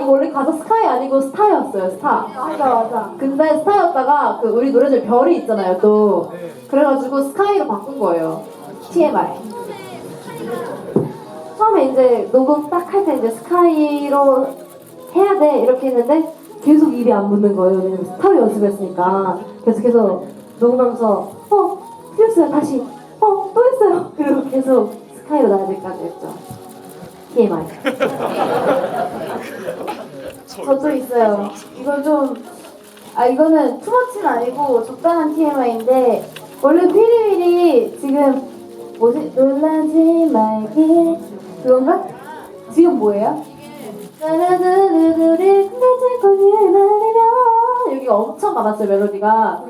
이거 원래 가사 스카이 아니고 스타였어요 스타. 맞아 맞아. 근데 스타였다가 그 우리 노래 중에 별이 있잖아요 또. 그래가지고 스카이로 바꾼 거예요. TMI 처음에 이제 녹음 딱 할 때 이제 스카이로 해야 돼 이렇게 했는데 계속 입이 안 붙는 거예요. 왜냐면 스타로 연습했으니까. 그래서 계속 녹음하면서 어? 틀렸어요 다시. 어? 또 했어요. 그리고 계속 스카이로 나야 될까지 했죠. TMI 저도 있어요. 이거 좀, 아, 이거는 투머치는 아니고 적당한 TMI인데, 원래 피리미리 지금, 뭐지? 놀라지 말기. 그건가? 지금 뭐예요? 여기가 엄청 많았어요 멜로디가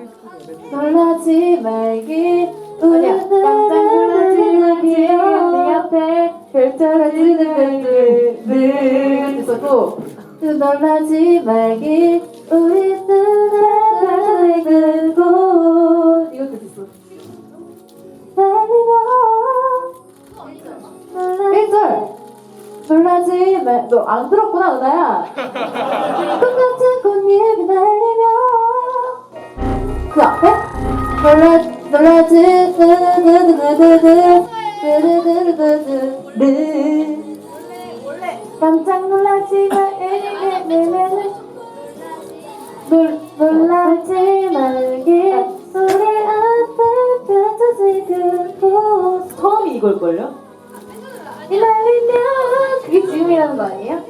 놀라지 말기 아니야. 깜짝 놀라지 말기. 네 앞에 별처럼 뜨는 별들 늘 있었고 또 놀라지 말기 우리 눈에 그곳 이것도 있어 날리면 1절 놀라지 말, 너 안 들었구나, 은하야. 똑같은 꽃잎이 날리면 그 앞에 놀라, 놀라지, 드드드드드드, 드드드드드드. 깜짝 놀라지 말 이 이걸걸요? 이 날리면. 그게 지금이라는 거 아니에요?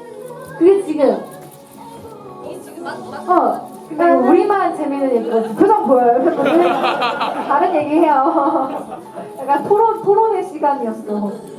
그게 지금. 어. 근데 우리만 재밌는 얘기가 표정 보여요. 다른 얘기해요. 약간 토론 토론의 시간이었어.